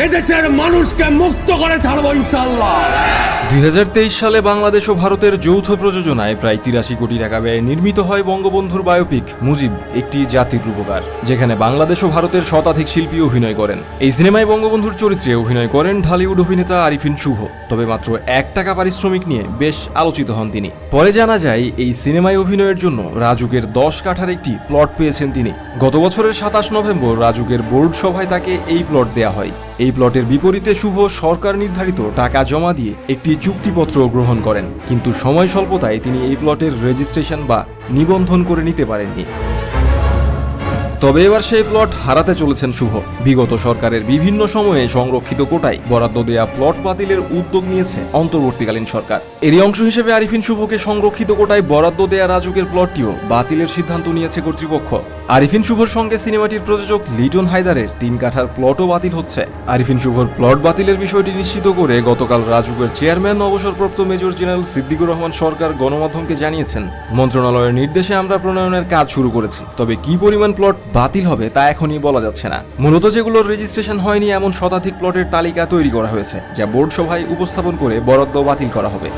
এদেশের মানুষকে মুক্ত করে ছাড়বো ইনশাল্লাহ দুই হাজার তেইশ সালে বাংলাদেশ ও ভারতের যৌথ প্রযোজনায় প্রায় তিরাশি কোটি টাকা ব্যয়ে নির্মিত হয় বঙ্গবন্ধুর বায়োপিক মুজিব, একটি জাতির রূপকার, যেখানে বাংলাদেশ ও ভারতের শতাধিক শিল্পী অভিনয় করেন। এই সিনেমায় বঙ্গবন্ধুর চরিত্রে অভিনয় করেন ঢালিউড অভিনেতা আরিফিন শুভ, তবে মাত্র এক টাকা পারিশ্রমিক নিয়ে বেশ আলোচিত হন তিনি। পরে জানা যায়, এই সিনেমায় অভিনয়ের জন্য রাজুকের দশ কাঠার একটি প্লট পেয়েছেন তিনি। গত বছরের সাতাশ নভেম্বর রাজুকের বোর্ড সভায় তাকে এই প্লট দেয়া হয়। এই প্লটের বিপরীতে শুভ সরকার নির্ধারিত টাকা জমা দিয়ে একটি চুক্তিপত্র গ্রহণ করেন, কিন্তু সময় স্বল্পতায় তিনি এই প্লটের রেজিস্ট্রেশন বা নিবন্ধন করে নিতে পারেননি। তবে এবার সেই প্লট হারাতে চলেছেন শুভ। বিগত সরকারের বিভিন্ন সময়ে সংরক্ষিত কোটায় বরাদ্দ দেয়া প্লট বাতিলের উদ্যোগ নিয়েছে অন্তর্বর্তীকালীন সরকার। এরই অংশ হিসেবে আরিফিন শুভকে সংরক্ষিত কোটায় বরাদ্দ দেয়া রাজুকের প্লটটিও বাতিলের সিদ্ধান্ত নিয়েছে কর্তৃপক্ষ। আরিফিন শুভর সঙ্গে সিনেমাটির প্রযোজক লিটন হায়দারের তিন কাঠার প্লটও বাতিল হচ্ছে। আরিফিন শুভর প্লট বাতিলের বিষয়টি নিশ্চিত করে গতকাল রাজুকের চেয়ারম্যান, অবসরপ্রাপ্ত মেজর জেনারেল সিদ্দিকুর রহমান সরকার গণমাধ্যমকে জানিয়েছেন, মন্ত্রণালয়ের নির্দেশে আমরা প্রণয়নের কাজ শুরু করেছি, তবে কি পরিমাণ প্লট বাতিল হবে তা এখনই বলা যাচ্ছে না। মূলত যেগুলোর রেজিস্ট্রেশন হয়নি, এমন শতাধিক প্লটের তালিকা তৈরি করা হয়েছে, যা বোর্ড সভায় উপস্থাপন করে বরাদ্দ বাতিল করা হবে।